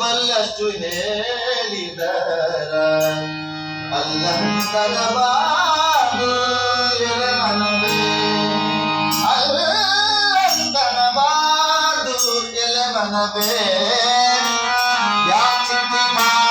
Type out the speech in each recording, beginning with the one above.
ಬಲ್ಲಷ್ಟು ಹೇಳಿದರ. ಅಲ್ಲಂತನವಾದು ಎಲೆ ಮನವೇ ಅಲ್ಲಂತನಬಾದು ಎಲೆ ಮನವೇ ಯಾಚಿತಿ ಮಾಡಿದಿ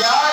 ಯಾರು